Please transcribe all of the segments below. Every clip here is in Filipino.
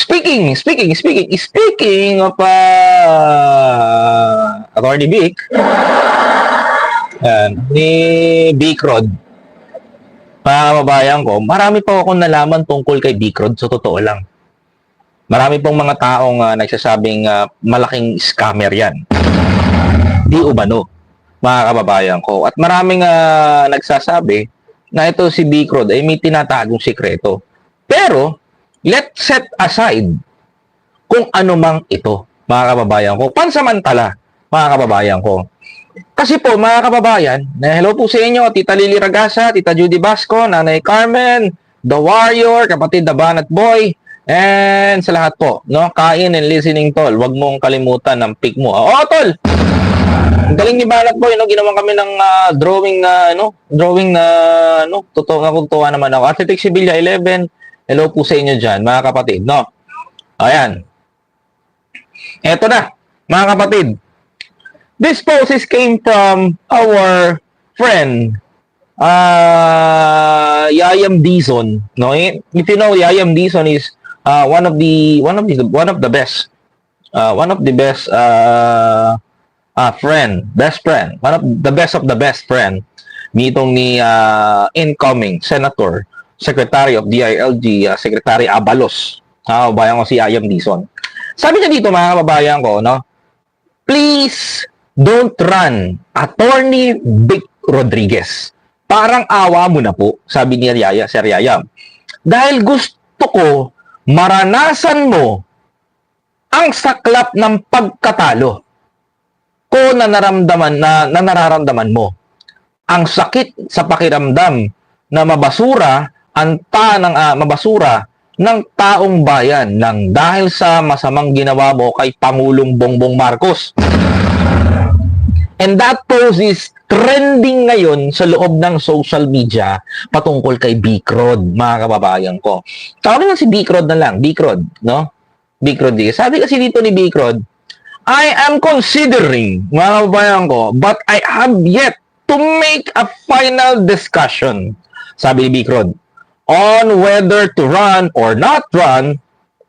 Speaking, speaking, speaking, speaking of uh, Attorney Vic, yan, ni Vic Rod, mga kababayan ko, marami pa akong nalaman tungkol kay Vic Rod, so totoo lang. Marami pong mga taong uh, nagsasabing uh, malaking scammer yan. Di umano, mga kababayan ko. At maraming uh, nagsasabi na ito si Vic Rod ay may tinatagong sikreto. Pero, let's set aside kung ano mang ito, mga kababayan ko. Pansamantala, mga kababayan ko. Kasi po, mga kababayan, na hello po sa inyo, Tita Lily Ragasa, Tita Judy Basco, Nanay Carmen, The Warrior, kapatid The Banat Boy, and sa lahat po, no, kain and listening tol, wag mong kalimutan ng pick mo. Oo, tol! Ang galing ni Banat Boy, no, ginawa kami ng ah, drawing na, ano, drawing na, ano, totoo nga kung naman ako. Athletic Sevilla 11, hello po sa inyo dyan, mga kapatid, no? Ayan. Eto na, mga kapatid. This post came from our friend, uh, Yayam Dizon. No, if you know, Yayam Dizon is uh, one of the one of the one of the best, uh, one of the best uh, uh, friend, best friend, one of the best of the best friend nitong ni uh, incoming Senator, Secretary of DILG, uh, Secretary Abalos. Ah, kababayan ko si Yayam Dizon. Sabi niya dito mga kababayan ko, no? Please don't run Attorney Vic Rodriguez. Parang awa mo na po, sabi ni Yaya, Sir Yaya. Dahil gusto ko maranasan mo ang saklap ng pagkatalo ko na naramdaman na, na nararamdaman mo. Ang sakit sa pakiramdam na mabasura ang ta ng ah, mabasura ng taong bayan ng dahil sa masamang ginawa mo kay Pangulong Bongbong Marcos. And that post is trending ngayon sa loob ng social media patungkol kay Bicrod, mga kababayan ko. Tawagin lang si Bicrod na lang, Bicrod, no? Bicrod di. Sabi kasi dito ni Bicrod, I am considering, mga kababayan ko, but I have yet to make a final discussion, sabi ni Bicrod, on whether to run or not run,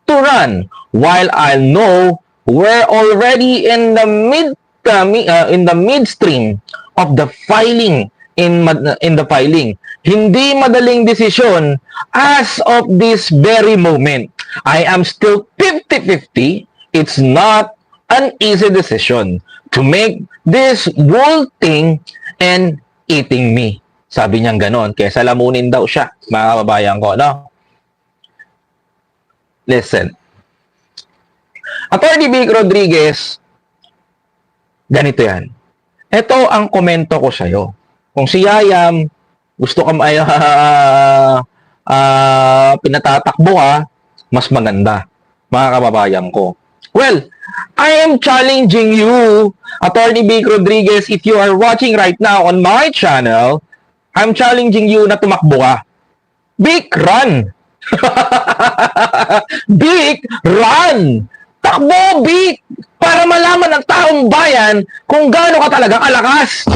to run, while I know we're already in the mid uh, in the midstream of the filing in in the filing. Hindi madaling desisyon as of this very moment. I am still 50-50. It's not an easy decision to make this whole thing and eating me. Sabi niyang ganon. Kaya salamunin daw siya, mga kababayan ko, no? Listen. Attorney Vic Rodriguez, ganito yan. Ito ang komento ko sa'yo. Kung si Yayam, gusto ka ay ah, ah, pinatatakbo ha, mas maganda, mga kababayan ko. Well, I am challenging you, Attorney Vic Rodriguez, if you are watching right now on my channel, I'm challenging you na tumakbo ka. Big run! Big run! Takbo, Big! Para malaman ng taong bayan kung gaano ka talaga kalakas.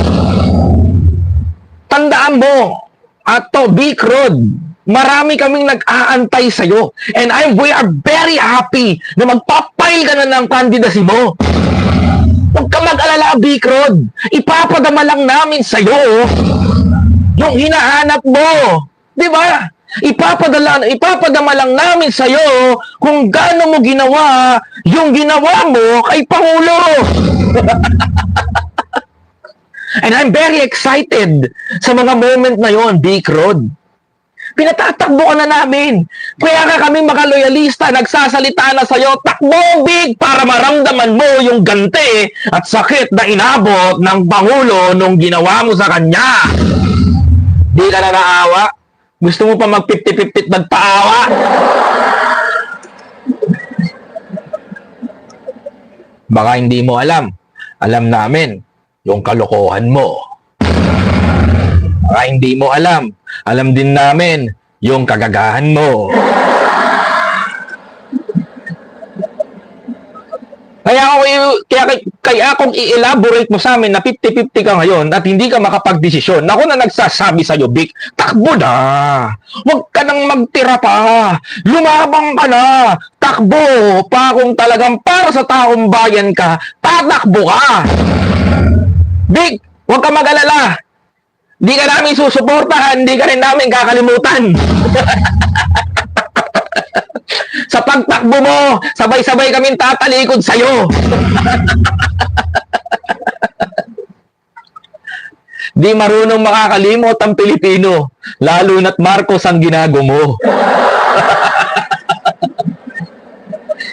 Tandaan mo, ato, Big Road, marami kaming nag-aantay sa'yo. And I'm, we are very happy na magpapail ka na ng candidacy mo. Huwag ka mag-alala, Big Road. Ipapadama lang namin sa'yo oh, yung hinahanap mo. Di ba? Ipapadala, ipapadama lang namin sa'yo kung gaano mo ginawa yung ginawa mo kay Pangulo. And I'm very excited sa mga moment na yon, Big Road. Pinatatakbo ka na namin. Kaya ka kami mga loyalista, nagsasalita na sa'yo, takbo big para maramdaman mo yung gante at sakit na inabot ng Pangulo nung ginawa mo sa kanya. Di ka na naawa? Gusto mo pa mag-50-50 magpaawa? Baka hindi mo alam. Alam namin yung kalokohan mo. Baka hindi mo alam. Alam din namin yung kagagahan mo. Kaya ako, kaya, Kaya kung i-elaborate mo sa amin na 50-50 ka ngayon at hindi ka makapagdesisyon, ako na nagsasabi sa'yo, Vic, takbo na! Huwag ka nang magtira pa! Lumabang ka na! Takbo! Pa kung talagang para sa taong bayan ka, tatakbo ka! Vic, huwag ka mag-alala! Di ka namin susuportahan, di ka rin namin kakalimutan. sa pagtakbo mo, sabay-sabay kaming tatalikod sa'yo. Di marunong makakalimot ang Pilipino, lalo na't Marcos ang ginago mo.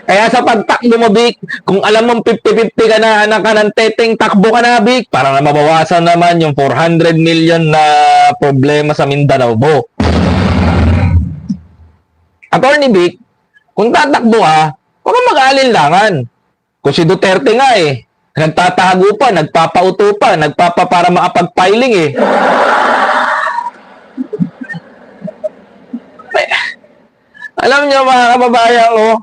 Kaya sa pagtakbo mo, Vic, kung alam mong 50-50 ka na, anak ka ng teteng, takbo ka na, Vic, para na mabawasan naman yung 400 million na problema sa Mindanao mo. Attorney Vic, kung tatakbo ka, huwag kang mag-aalinlangan. Kung si Duterte nga eh, nagtatago pa, nagpapauto pa, nagpapa para makapag-filing eh. Alam niyo mga kababayan ko,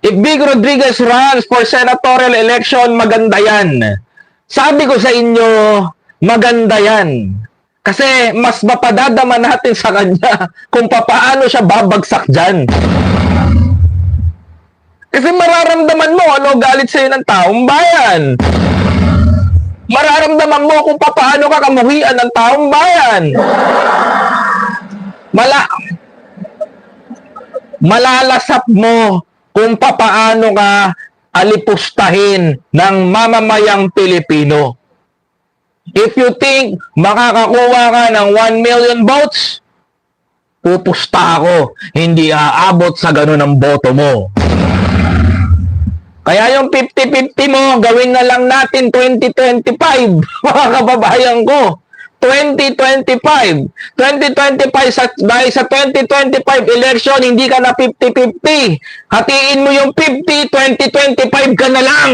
if Big Rodriguez runs for senatorial election, maganda yan. Sabi ko sa inyo, maganda yan. Kasi mas mapadadama natin sa kanya kung papaano siya babagsak dyan. Kasi mararamdaman mo ano galit sa'yo ng taong bayan. Mararamdaman mo kung papaano ka kamuhian ng taong bayan. Mala malalasap mo kung papaano ka alipustahin ng mamamayang Pilipino. If you think makakakuha ka ng 1 million votes, pupusta ako. Hindi aabot sa ganun ang boto mo. Kaya yung 50-50 mo, gawin na lang natin 2025, mga kababayan ko. 2025. 2025, sa, dahil sa 2025 election, hindi ka na 50-50. Hatiin mo yung 50, 2025 ka na lang.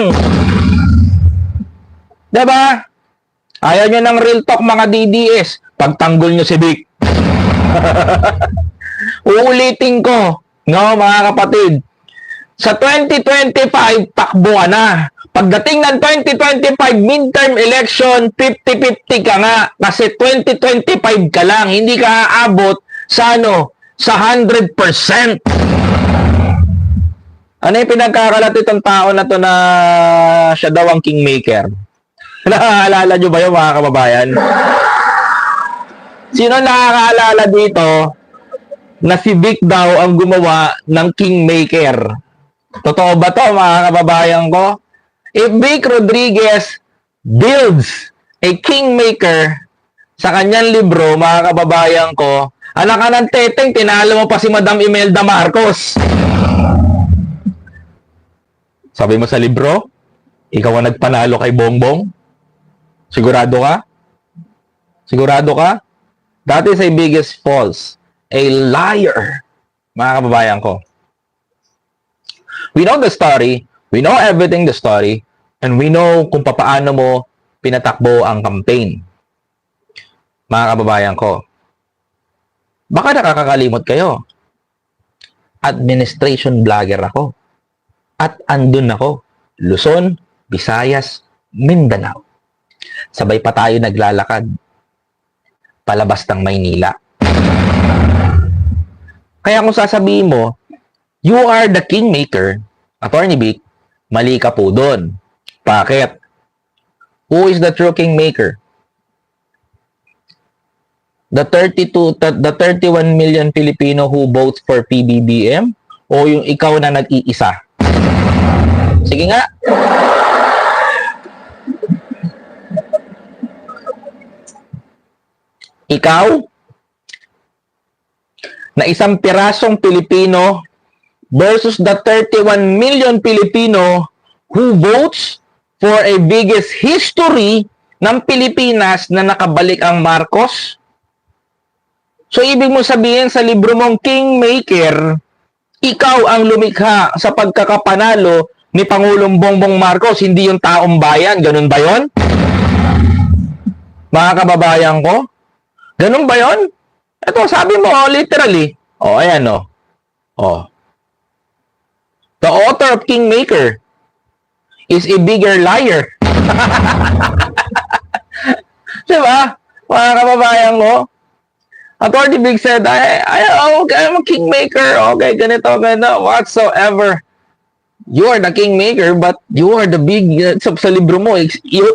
Diba? Ayaw nyo ng real talk mga DDS. Pagtanggol nyo si Vic. Uulitin ko, no mga kapatid. Sa 2025, takbo ka na. Pagdating ng 2025 midterm election, 50-50 ka nga. Kasi 2025 ka lang. Hindi ka aabot sa ano, sa 100%. Ano yung pinagkakalat itong tao na to na siya daw ang kingmaker? Nakakaalala nyo ba yun mga kababayan? Sino nakakaalala dito na si Vic daw ang gumawa ng kingmaker? Totoo ba to mga kababayan ko? If Vic Rodriguez builds a kingmaker sa kanyang libro, mga kababayan ko, anak ka ng teteng, tinalo mo pa si Madam Imelda Marcos. Sabi mo sa libro, ikaw ang nagpanalo kay Bongbong? Sigurado ka? Sigurado ka? That is a biggest false. A liar. Mga kababayan ko. We know the story. We know everything the story. And we know kung papaano mo pinatakbo ang campaign. Mga kababayan ko. Baka nakakakalimot kayo. Administration vlogger ako. At andun ako. Luzon, Visayas, Mindanao. Sabay pa tayo naglalakad. Palabas ng Maynila. Kaya kung sasabihin mo, you are the kingmaker, Attorney Vic, mali ka po doon. Bakit? Who is the true kingmaker? The 32 th- the 31 million Filipino who votes for PBBM o yung ikaw na nag-iisa? Sige nga. Ikaw na isang pirasong Pilipino versus the 31 million Filipino who votes for a biggest history ng Pilipinas na nakabalik ang Marcos? So, ibig mo sabihin sa libro mong Kingmaker, ikaw ang lumikha sa pagkakapanalo ni Pangulong Bongbong Marcos, hindi yung taong bayan. Ganun ba yon? Mga kababayan ko? Ganun ba yon? Ito, sabi mo, oh, literally. Oh, ayan, oh. Oh. The author of Kingmaker. is a bigger liar. Di ba? Mga kababayan ko. Attorney Big said, I, I, okay, I'm a kingmaker. Okay, ganito, ganito, whatsoever. You are the kingmaker, but you are the big, uh, sa, sa libro mo,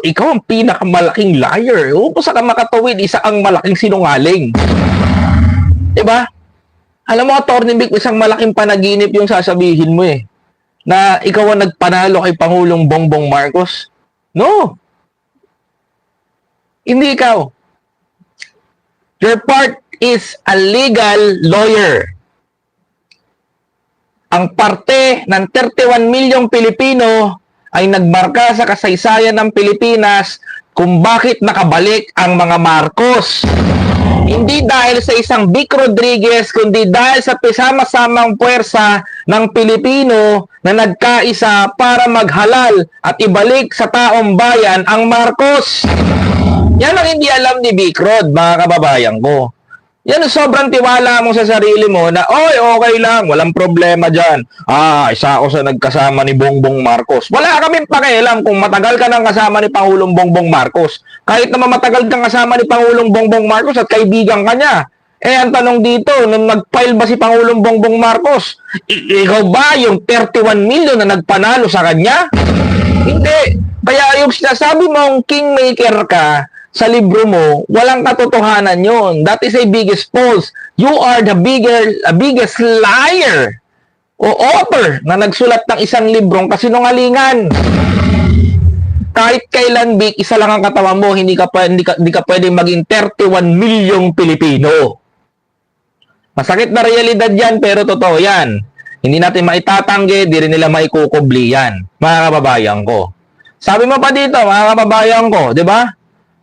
ikaw ang pinakamalaking liar. Kung sa ka makatawid, isa ang malaking sinungaling. Diba? Alam mo, Attorney Big, isang malaking panaginip yung sasabihin mo eh. Na ikaw ang nagpanalo kay Pangulong Bongbong Marcos. No. Hindi ikaw. Your part is a legal lawyer. Ang parte ng 31 milyong Pilipino ay nagmarka sa kasaysayan ng Pilipinas kung bakit nakabalik ang mga Marcos. Hindi dahil sa isang Vic Rodriguez, kundi dahil sa pisama-samang puwersa ng Pilipino na nagkaisa para maghalal at ibalik sa taong bayan ang Marcos. Yan ang hindi alam ni Vic Rod, mga kababayan ko. Yan ang sobrang tiwala mo sa sarili mo na, oy, okay lang, walang problema dyan. Ah, isa ako sa nagkasama ni Bongbong Marcos. Wala kaming pakialam kung matagal ka nang kasama ni Pangulong Bongbong Marcos. Kahit naman matagal kang kasama ni Pangulong Bongbong Marcos at kaibigan ka niya. Eh, ang tanong dito, nung nag-file ba si Pangulong Bongbong Marcos, ikaw ba yung 31 million na nagpanalo sa kanya? Hindi. Kaya yung sinasabi mong kingmaker ka sa libro mo, walang katotohanan yon. That is a biggest false. You are the bigger, a biggest liar o author na nagsulat ng isang librong kasinungalingan. Kahit kailan, Vic, isa lang ang katawan mo, hindi ka, pa, hindi ka, hindi ka pwedeng maging 31 milyong Pilipino. Masakit na realidad yan, pero totoo yan. Hindi natin maitatanggi, di rin nila maikukubli yan, mga kababayan ko. Sabi mo pa dito, mga kababayan ko, di ba?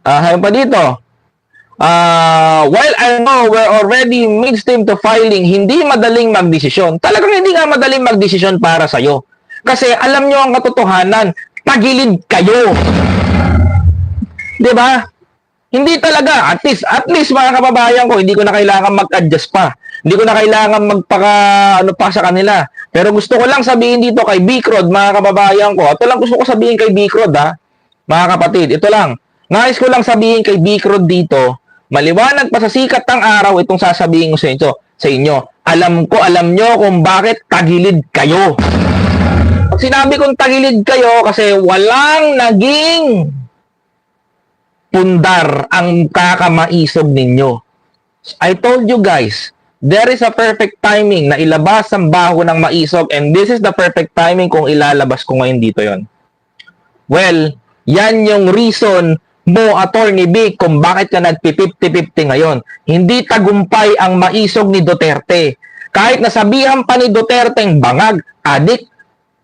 Ah, sabi pa dito, ah, while I know we're already midstream to filing, hindi madaling magdesisyon. Talagang hindi nga madaling magdesisyon para sa'yo. Kasi alam nyo ang katotohanan, tagilid kayo. Di ba? Hindi talaga. At least, at least mga kababayan ko, hindi ko na kailangan mag-adjust pa. Hindi ko na kailangan magpaka, ano pa sa kanila. Pero gusto ko lang sabihin dito kay Bicrod, mga kababayan ko. Ito lang gusto ko sabihin kay Bicrod, ha? Mga kapatid, ito lang. Nais ko lang sabihin kay Bicrod dito, maliwanag pa sa sikat ng araw itong sasabihin ko sa inyo. Sa inyo. Alam ko, alam nyo kung bakit tagilid kayo. Pag sinabi kong tagilid kayo kasi walang naging pundar ang kakamaisog ninyo. I told you guys, there is a perfect timing na ilabas ang baho ng maisog and this is the perfect timing kung ilalabas ko ngayon dito yon. Well, yan yung reason mo, Attorney Vic, kung bakit ka nagpi-50-50 ngayon. Hindi tagumpay ang maisog ni Duterte. Kahit nasabihan pa ni Duterte ang bangag, adik,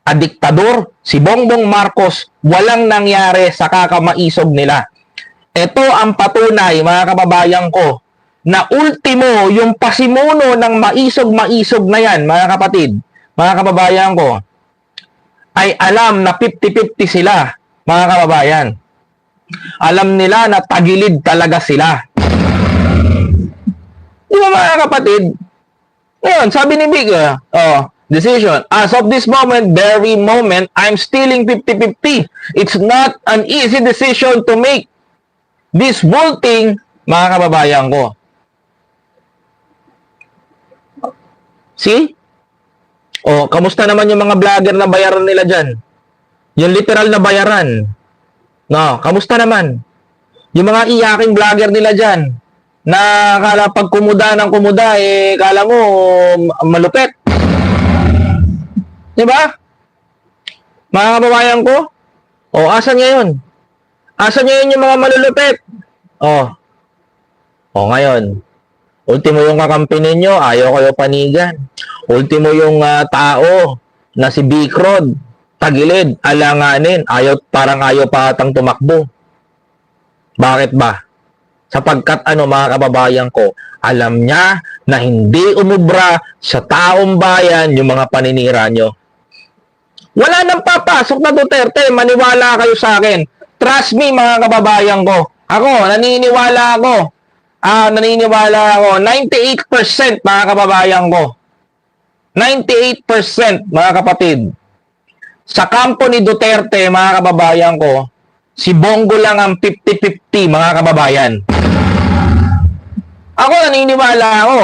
adiktador, si Bongbong Marcos, walang nangyari sa kakamaisog nila. Ito ang patunay, mga kababayan ko, na ultimo yung pasimuno ng maisog-maisog na yan, mga kapatid, mga kababayan ko, ay alam na 50-50 sila, mga kababayan. Alam nila na tagilid talaga sila. Di ba mga kapatid? Ngayon, sabi ni Big, uh, oh, decision. As of this moment, very moment, I'm stealing 50-50. It's not an easy decision to make. This voting, mga kababayan ko. See? O, kamusta naman yung mga vlogger na bayaran nila dyan? Yung literal na bayaran. No, kamusta naman? Yung mga iyaking vlogger nila dyan, na kala pag kumuda ng kumuda, eh, kala mo ma- malupet. Di ba? Mga kababayan ko? O, asan ngayon? Asan ngayon yung mga malulupet? O. O, ngayon. Ultimo yung kakampi ninyo, ayaw kayo panigan. Ultimo yung ah, tao na si Bicrod, tagilid, alanganin, ayaw, parang ayaw pa atang tumakbo. Bakit ba? Sapagkat ano mga kababayan ko, alam niya na hindi umubra sa taong bayan yung mga paninira nyo. Wala nang papasok na Duterte, maniwala kayo sa akin. Trust me mga kababayan ko. Ako, naniniwala ako. Ah, naniniwala ako. 98% mga kababayan ko. 98% mga kapatid Sa kampo ni Duterte, mga kababayan ko, si Bongo lang ang 50-50, mga kababayan. Ako naniniwala ako.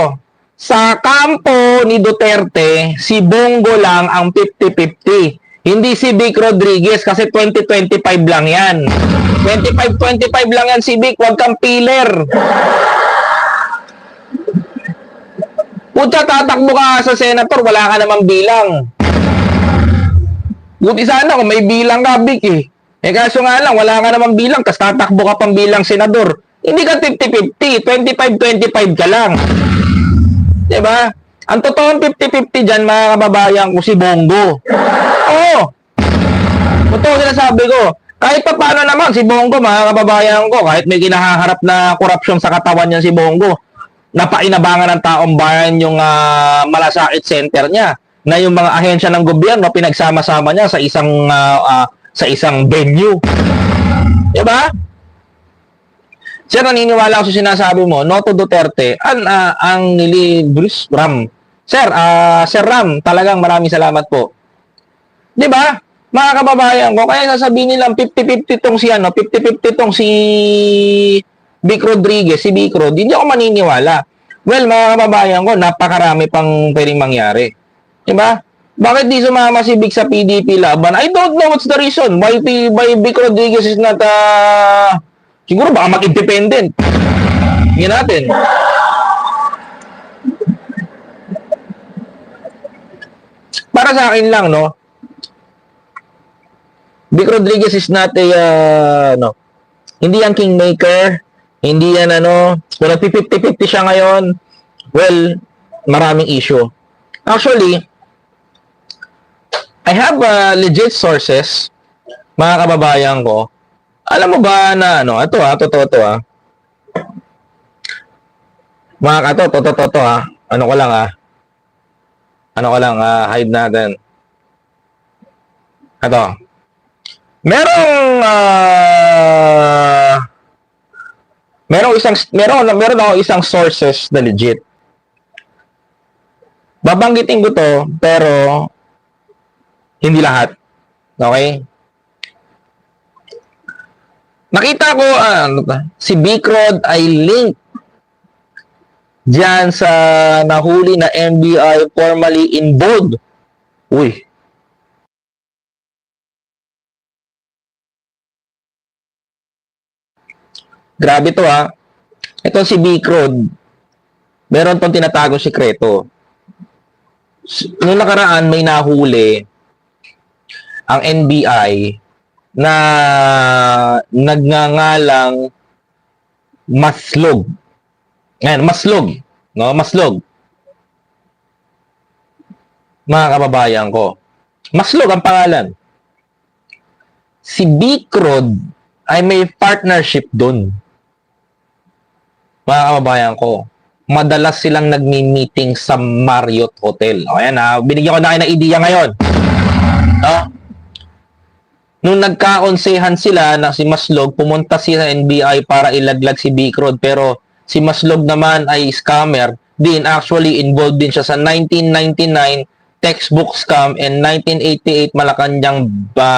Sa kampo ni Duterte, si Bongo lang ang 50-50. Hindi si Vic Rodriguez kasi 2025 lang yan. 25-25 lang yan si Vic, huwag kang piler. Puta, tatakbo ka sa senator, wala ka namang bilang. Buti sana kung may bilang ka, Vic eh. Eh kaso nga lang, wala ka namang bilang, tas tatakbo ka pang bilang senador. Hindi ka 50-50, 25-25 ka lang. ba? Ang totoong 50-50 dyan, mga kababayan ko, si Bongo. Oo. Totoo sinasabi ko. Kahit pa paano naman, si Bongo, mga kababayan ko, kahit may kinahaharap na korupsyon sa katawan niya si Bongo, napainabangan ng taong bayan yung ah, malasakit center niya na yung mga ahensya ng gobyerno pinagsama-sama niya sa isang ah, ah, sa isang venue. 'Di ba? Sir, naniniwala ako sa sinasabi mo, Noto Duterte, ang, ah, ang nili Bruce Ram. Sir, ah, Sir Ram, talagang maraming salamat po. 'Di ba? Mga kababayan ko, kaya sasabihin nilang 50-50 tong si ano, 50-50 tong si Vic Rodriguez, si Vic Rod, hindi ako maniniwala. Well, mga kababayan ko, napakarami pang pwedeng mangyari. 'Di ba? Bakit di sumama si Vic sa PDP laban? I don't know what's the reason why, why Vic Rodriguez is not uh, siguro baka mag-independent. Tingnan natin. Para sa akin lang, no? Vic Rodriguez is not a, uh, no, hindi yan kingmaker, hindi yan ano, kung nagpi-50-50 siya ngayon, well, maraming issue. Actually, I have uh, legit sources, mga kababayan ko. Alam mo ba na ano, ito ha, totoo to ha. Mga kato, totoo to, to ha. Ano ko lang ha. Ano ko lang, ha, hide natin. Ito. Merong ah merong isang meron meron ako isang sources na legit. Babanggitin ko to pero hindi lahat. Okay? Nakita ko ah, ano ta, si Bicrod ay link diyan sa nahuli na MBI formally in bold. Uy, Grabe to ha. Ito si Big Road. Meron tong tinatago sikreto. Noong nakaraan may nahuli ang NBI na nagngangalang Maslog. Ngayon, Maslog. No, Maslog. Mga kababayan ko. Maslog ang pangalan. Si Big Road ay may partnership doon mga kababayan ko, madalas silang nagmi-meeting sa Marriott Hotel. O ayan ha, binigyan ko na kayo ng idea ngayon. No? Nung nagkakonsehan sila na si Maslog, pumunta sa NBI para ilaglag si Bicrod. Pero si Maslog naman ay scammer. Din actually involved din siya sa 1999 textbook scam and 1988 Malacanang ba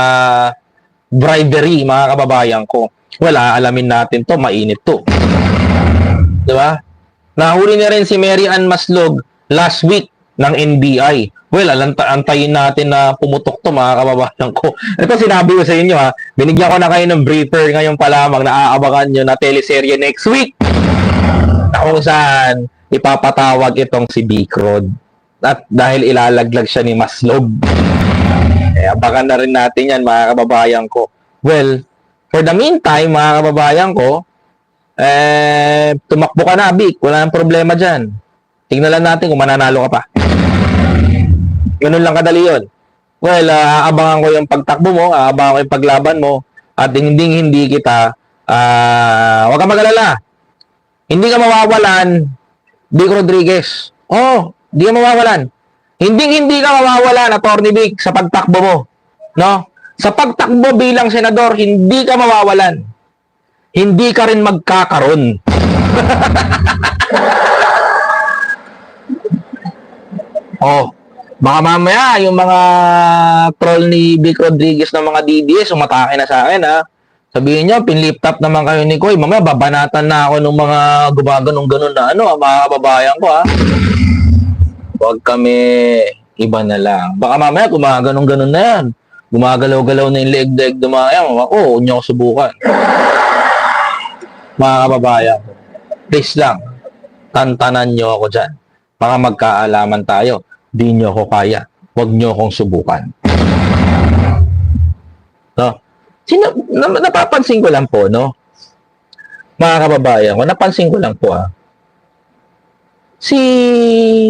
bribery, mga kababayan ko. Wala, alamin natin to, mainit to. Di ba? Nahuli na rin si Mary Ann Maslog last week ng NBI. Well, alanta, antayin natin na pumutok to mga kababayan ko. Ito sinabi ko sa inyo ha, binigyan ko na kayo ng briefer ngayon pa lamang na aabangan nyo na teleserye next week. Na kung saan ipapatawag itong si Bicrod. At dahil ilalaglag siya ni Maslog. Eh, abangan na rin natin yan mga kababayan ko. Well, for the meantime, mga kababayan ko, eh, tumakbo ka na, Vic. Wala nang problema dyan. Tingnan lang natin kung mananalo ka pa. Ganun lang kadali yun. Well, ah, aabangan ko yung pagtakbo mo, aabangan ko yung paglaban mo, at hindi hindi kita, ah, wag ka magalala. Hindi ka mawawalan, Vic Rodriguez. Oh, hindi ka mawawalan. Hindi hindi ka mawawalan, Attorney Vic, sa pagtakbo mo. No? Sa pagtakbo bilang senador, hindi ka mawawalan hindi ka rin magkakaroon. oh, Baka mamaya, yung mga troll ni Vic Rodriguez ng mga DDS, umatake na sa akin, ha? Sabihin nyo, pinlip top naman kayo ni Koy. Mamaya, babanatan na ako ng mga gumaganong ganun na ano, ah, mga kababayan ko, ha? Huwag kami, iba na lang. Baka mamaya, gumaganong ganun na yan. Gumagalaw-galaw na yung leg-leg dumayang. Ako, huwag nyo ako subukan. Mga kababayan. Please lang, tantanan nyo ako dyan. Baka magkaalaman tayo. Di nyo ako kaya. Huwag nyo akong subukan. No? Sino, na, napapansin ko lang po, no? Mga kababayan ko, napansin ko lang po, ah. Si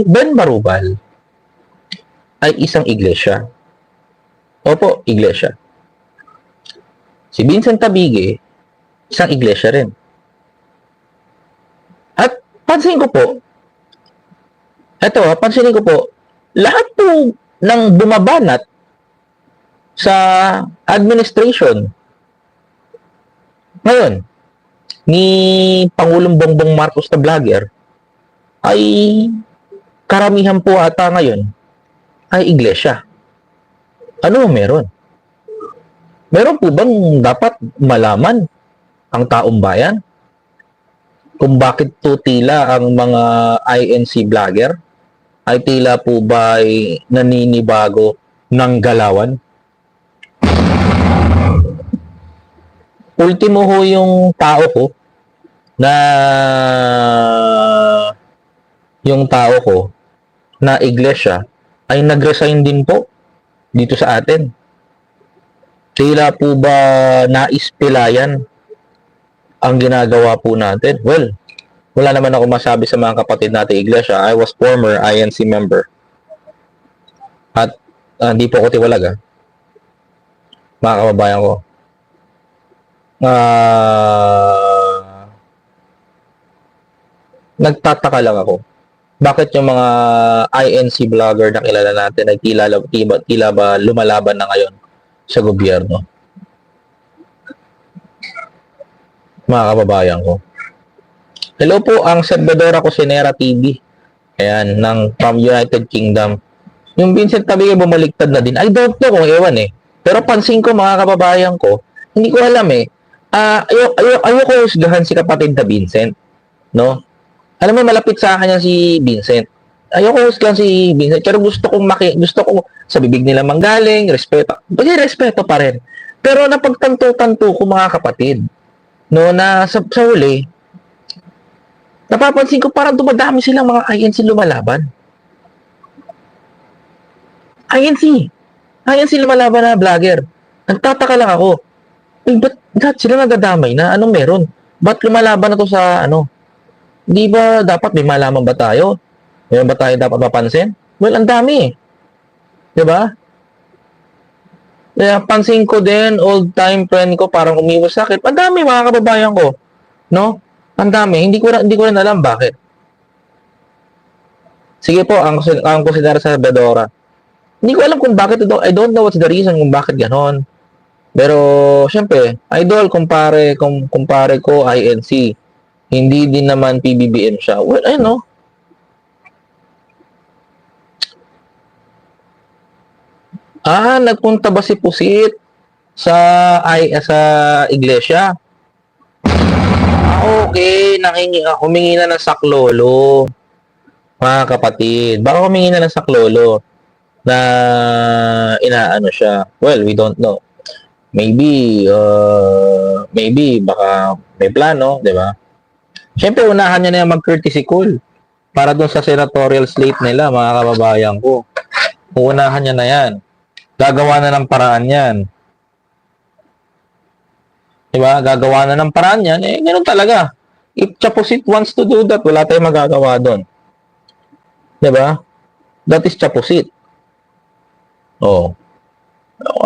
Ben Barubal ay isang iglesia. Opo, iglesia. Si Vincent Tabige, isang iglesia rin. At pansin ko po, eto, ah, pansinin ko po, lahat po ng bumabanat sa administration ngayon ni Pangulong Bongbong Marcos na vlogger ay karamihan po ata ngayon ay iglesia. Ano meron? Meron po bang dapat malaman ang taong bayan kung bakit po tila ang mga INC vlogger ay tila po ba ay naninibago ng galawan? Ultimo ho yung tao ko na yung tao ko na iglesia ay nag-resign din po dito sa atin. Tila po ba naispilayan ang ginagawa po natin? Well, wala naman ako masabi sa mga kapatid natin iglesia. I was former INC member. At ah, hindi po ako tiwalaga. Mga kababayan ko. Ah, nagtataka lang ako. Bakit yung mga INC vlogger na kilala natin ay tila, tila, tila ba lumalaban na ngayon sa gobyerno? Mga kababayan ko. Hello po, ang servidora ko si Nera TV. Ayan, ng from United Kingdom. Yung Vincent Tabige bumaliktad na din. I don't know kung ewan eh. Pero pansin ko mga kababayan ko, hindi ko alam eh. Ah, ayo ayo ayoko husgahan si kapatid na Vincent, no? Alam mo malapit sa akin si Vincent. Ayoko husgahan si Vincent, pero gusto kong maki gusto ko sa bibig nila manggaling, respeto. Bagay respeto pa rin. Pero napagtanto-tanto ko mga kapatid, no, na sa, sa huli, napapansin ko parang dumadami silang mga INC lumalaban. INC. INC lumalaban na vlogger. Nagtataka lang ako. Eh, ba't, ba't sila nagadamay na? Anong meron? Ba't lumalaban na to sa ano? Di ba dapat may malaman ba tayo? Meron ba tayo dapat mapansin? Well, ang dami eh. Di ba? Kaya pansin ko din, old time friend ko, parang umiwas sa akin. Ang dami mga kababayan ko. No? Ang dami. Hindi ko, hindi ko rin alam bakit. Sige po, ang, ang consider sa Bedora. Hindi ko alam kung bakit ito. I don't know what's the reason kung bakit ganon. Pero, syempre, idol, kumpare, kum, kumpare ko, INC. Hindi din naman PBBM siya. Well, ayun, no? Ah, nagpunta ba si Pusit sa ay sa iglesia? Okay, nangingi ah, humingi na ng saklolo. Mga kapatid, baka humingi na ng saklolo na inaano siya. Well, we don't know. Maybe uh, maybe baka may plano, 'di ba? Siyempre, unahan niya na yung mag-courtesy call para doon sa senatorial slate nila, mga kababayan ko. Uunahan niya na yan. Gagawa na ng paraan yan. Diba? Gagawa na ng paraan yan. Eh, ganun talaga. If Chapusit wants to do that, wala tayong magagawa doon. Diba? That is Chapusit. Oh.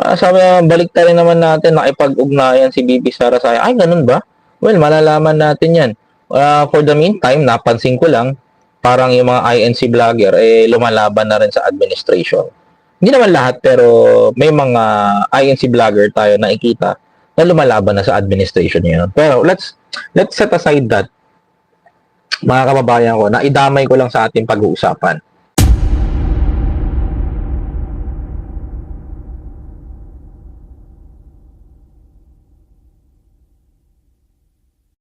Ah, Sabi balik tayo naman natin, nakipag-ugnayan si Bibi Sara sa Ay, ganun ba? Well, malalaman natin yan. Ah, for the meantime, napansin ko lang, parang yung mga INC vlogger, eh, lumalaban na rin sa administration. Hindi naman lahat, pero may mga INC vlogger tayo nakikita na lumalaban na sa administration niya. Pero let's let's set aside that mga kababayan ko, na idamay ko lang sa ating pag-uusapan.